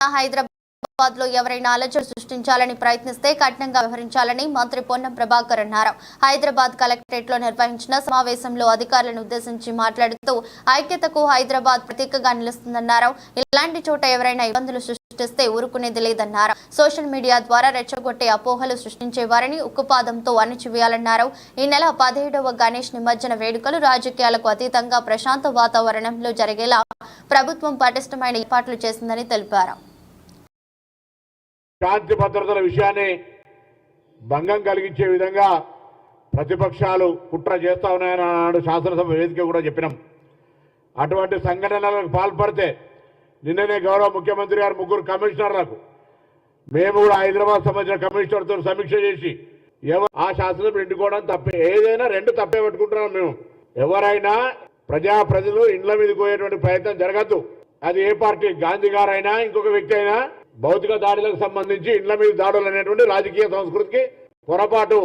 హైదరాబాద్లో ఎవరైనా అలజడి సృష్టించాలని ప్రయత్నిస్తే కఠినంగా వ్యవహరించాలని మంత్రి పొన్నం ప్రభాకర్ అన్నారు. హైదరాబాద్ కలెక్టరేట్లో నిర్వహించిన సమావేశంలో అధికారులను ఉద్దేశించి మాట్లాడుతూ ఐక్యతకు హైదరాబాద్ ప్రతీకగా నిలుస్తుందన్నారు. ఇలాంటి చోట ఎవరైనా ఇబ్బందులు సృష్టిస్తే ఊరుకునేది లేదన్నారు. సోషల్ మీడియా ద్వారా రెచ్చగొట్టే అపోహలు సృష్టించే వారిని ఉక్కుపాదంతో అణిచివేయాలన్నారు. ఈ నెల పదిహేడవ గణేష్ నిమజ్జన వేడుకలు రాజకీయాలకు అతీతంగా ప్రశాంత వాతావరణంలో జరిగేలా ప్రభుత్వం పటిష్టమైన ఏర్పాట్లు చేసిందని తెలిపారు. శాంతి భద్రతల విషయాన్ని భంగం కలిగించే విధంగా ప్రతిపక్షాలు కుట్ర చేస్తా ఉన్నాయని అన్నాడు శాసనసభ వేదిక కూడా చెప్పినాం. అటువంటి సంఘటనలకు పాల్పడితే నిన్ననే గౌరవ ముఖ్యమంత్రి గారు ముగ్గురు కమిషనర్లకు మేము కూడా హైదరాబాద్ సంబంధించిన కమిషనర్తో సమీక్ష చేసి ఎవరు ఆ శాసనసభ ఎండుకోవడం తప్పే. ఏదైనా రెండు తప్పే పెట్టుకుంటున్నాం మేము. ఎవరైనా ప్రజాప్రతినిధులు ఇండ్ల మీద పోయేటువంటి ప్రయత్నం జరగద్దు. అది ఏ పార్టీ? గాంధీ గారైనా ఇంకొక వ్యక్తి అయినా భౌతిక దాడులకు సంబంధించి ఇండ్ల మీద దాడులు అనేటువంటి రాజకీయ సంస్కృతికి పొరపాటు.